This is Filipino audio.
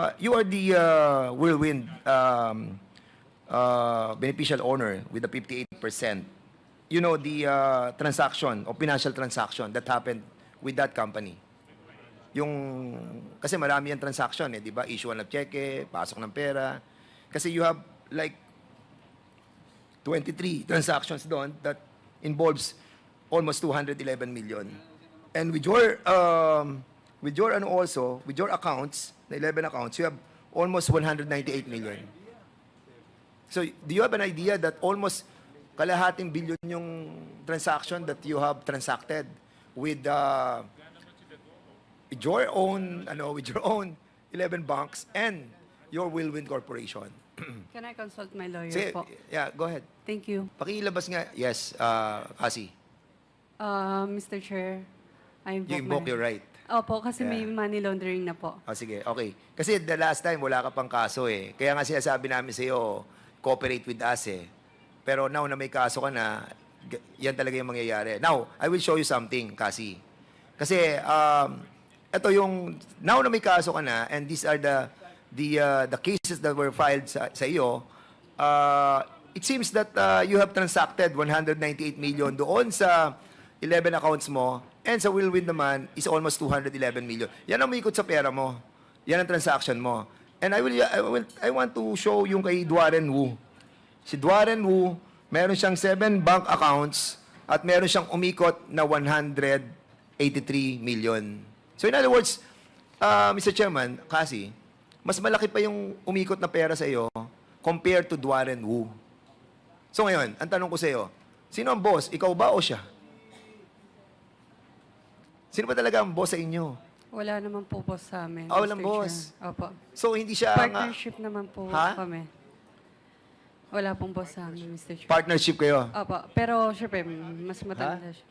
uh, you are the uh, whirlwind um, uh, beneficial owner with the 58%. You know the uh, transaction or financial transaction that happened with that company. Yung, kasi marami yung transaction eh, di ba? Issue ng cheque, pasok ng pera. Kasi you have like 23 transactions doon that involves almost 211 million. And with your, um, with your ano also, with your accounts, the 11 accounts, you have almost 198 million. So, do you have an idea that almost kalahating billion yung transaction that you have transacted with, uh, with your own, ano, with your own 11 banks and your Willwind Corporation? Can I consult my lawyer Sige, po? yeah, go ahead. Thank you. Pakilabas nga. Yes, uh, Kasi. Uh, Mr. Chair, I invoke, You invoke my- your right. Opo, kasi may money laundering na po. O sige, okay. Kasi the last time, wala ka pang kaso eh. Kaya nga sinasabi namin sa iyo, cooperate with us eh. Pero now na may kaso ka na, g- yan talaga yung mangyayari. Now, I will show you something, Kasi. Kasi, um, ito yung, now na may kaso ka na, and these are the, the, uh, the cases that were filed sa, sa iyo, uh, it seems that uh, you have transacted 198 million doon sa 11 accounts mo, and sa Willwin naman is almost 211 million. Yan ang umikot sa pera mo. Yan ang transaction mo. And I will, I will, I want to show yung kay Dwaren Wu. Si Dwaren Wu, meron siyang 7 bank accounts at meron siyang umikot na 183 million. So in other words, uh, Mr. Chairman, kasi, mas malaki pa yung umikot na pera sa iyo compared to Dwaren Wu. So ngayon, ang tanong ko sa iyo, sino ang boss? Ikaw ba o siya? Sino ba talaga ang boss sa inyo? Wala naman po boss sa amin. Ah, walang Mr. boss. Chair. Opo. So hindi siya ang, uh, Partnership naman po Ha? kami. Wala pong boss sa amin, Mr. Chair. partnership kayo. Opo, pero syempre, mas matanda siya.